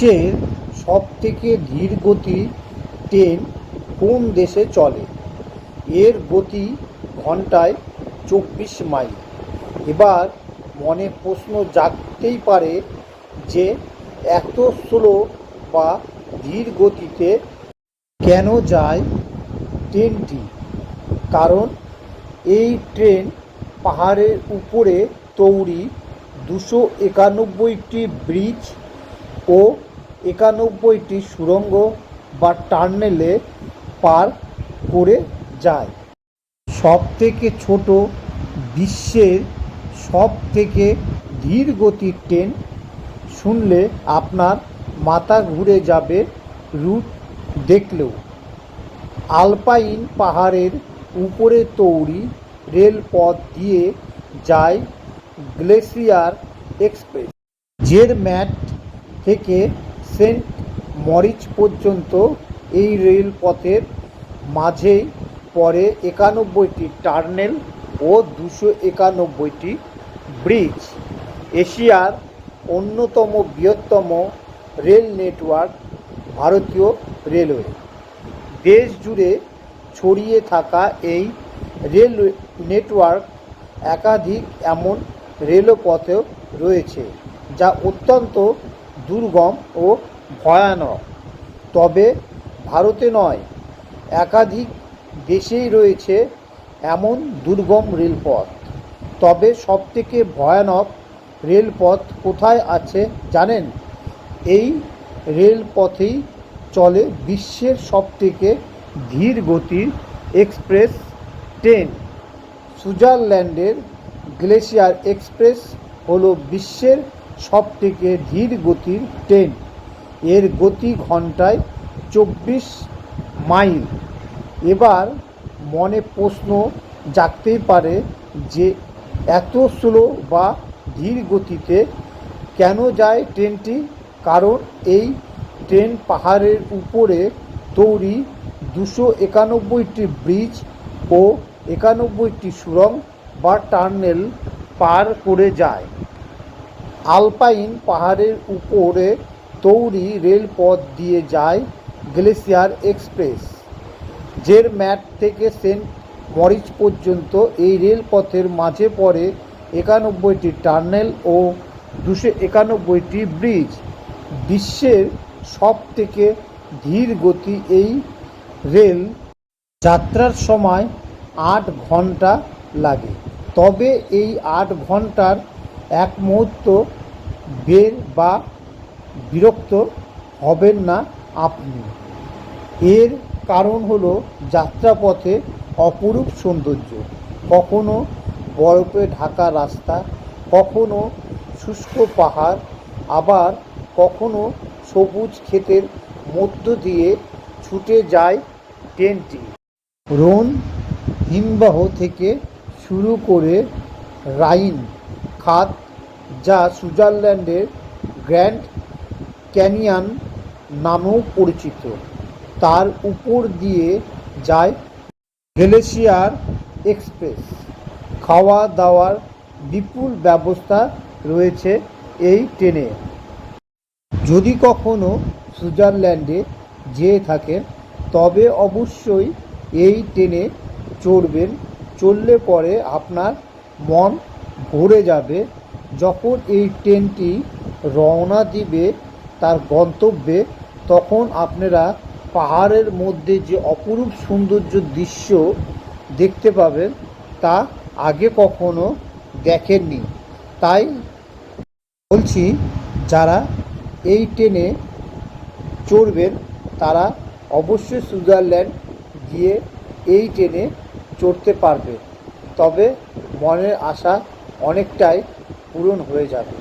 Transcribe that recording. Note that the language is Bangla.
বিশ্বের সবথেকে ধীরগতির ট্রেন কোন দেশে চলে? এর গতি ঘন্টায় চব্বিশ মাইল। এবার মনে প্রশ্ন জাগতেই পারে যে এত স্লো বা ধীর গতিতে কেন যায় ট্রেনটি? কারণ এই ট্রেন পাহাড়ের উপরে তৈরি দুশো একানব্বইটি ব্রিজ ও একানব্বইটি সুড়ঙ্গ বা টার্নেলে পার করে যায়। সব থেকে ছোট বিশ্বের সব থেকে ধীর গতির ট্রেন শুনলে আপনার মাথা ঘুরে যাবে রুট দেখলেও। আলপাইন পাহাড়ের উপরে তৈরি রেলপথ দিয়ে যায় গ্লেসিয়ার এক্সপ্রেস। জের ম্যাট থেকে সেন্ট মরিচ পর্যন্ত এই রেলপথের মাঝেই পরে একানব্বইটি টার্নেল ও দুশো একানব্বইটি ব্রিজ। এশিয়ার অন্যতম বৃহত্তম রেল নেটওয়ার্ক ভারতীয় রেলওয়ে। দেশ জুড়ে ছড়িয়ে থাকা এই রেল নেটওয়ার্ক একাধিক এমন রেলপথেও রয়েছে, যা অত্যন্ত দুর্গম ও ভয়ানক। তবে ভারতে নয়, একাধিক দেশেই রয়েছে এমন দুর্গম রেলপথ। তবে সবথেকে ভয়ানক রেলপথ কোথায় আছে জানেন? এই রেলপথেই চলে বিশ্বের সবথেকে ধীর গতির এক্সপ্রেস ট্রেন। সুইজারল্যান্ডের গ্লেশিয়ার এক্সপ্রেস হলো বিশ্বের সবথেকে ধীর গতির ট্রেন। এর গতি ঘন্টায় চব্বিশ মাইল। এবার মনে প্রশ্ন জাগতেই পারে যে এত স্লো বা ধীর গতিতে কেন যায় ট্রেনটি? কারণ এই ট্রেন পাহাড়ের উপরে তৈরি দুশো একানব্বইটি ব্রিজ ও একানব্বইটি সুড়ঙ্গ বা টার্নেল পার করে যায়। আলপাইন পাহাড়ের উপরে তৈরি রেলপথ দিয়ে যায় গ্লেসিয়ার এক্সপ্রেস জের ম্যাট থেকে সেন্ট মরিচ পর্যন্ত এই রেলপথের মাঝে পড়ে একানব্বইটি টার্নেল ও দুশো একানব্বইটি ব্রিজ। বিশ্বের সব থেকে ধীর গতি এই রেল যাত্রার সময় আট ঘণ্টা লাগে। তবে এই আট ঘণ্টার এক মুহূর্ত বের বা বিরক্ত হবেন না আপনি। এর কারণ হলো যাত্রাপথে অপরূপ সৌন্দর্য। কখনো বরফে ঢাকা রাস্তা, কখনো শুষ্ক পাহাড়, আবার কখনো সবুজ ক্ষেতের মধ্য দিয়ে ছুটে যায় ট্রেনটি। রোন হিমবাহ থেকে শুরু করে রাইন খাত যা সুইজারল্যান্ডের গ্র্যান্ড ক্যানিয়ন নামেও পরিচিত। তার উপর দিয়ে যায় গ্লেসিয়ার এক্সপ্রেস। খাওয়া দাওয়ার বিপুল ব্যবস্থা রয়েছে এই ট্রেনে। যদি কখনো সুইজারল্যান্ডে যেয়ে থাকেন, তবে অবশ্যই এই ট্রেনে চড়বেন। চললে পরে আপনার মন ভরে যাবে যখন এই ট্রেনটি রওনা দিবে তার গন্তব্যে, তখন আপনারা পাহাড়ের মধ্যে যে অপরূপ সৌন্দর্য দৃশ্য দেখতে পাবেন তা আগে কখনো দেখেননি। তাই বলছি, যারা এই ট্রেনে চড়বেন, তারা অবশ্যই সুইজারল্যান্ড গিয়ে এই ট্রেনে চড়তে পারবে। তবে মনের আশা অনেকটাই পূরণ হয়ে যাবে।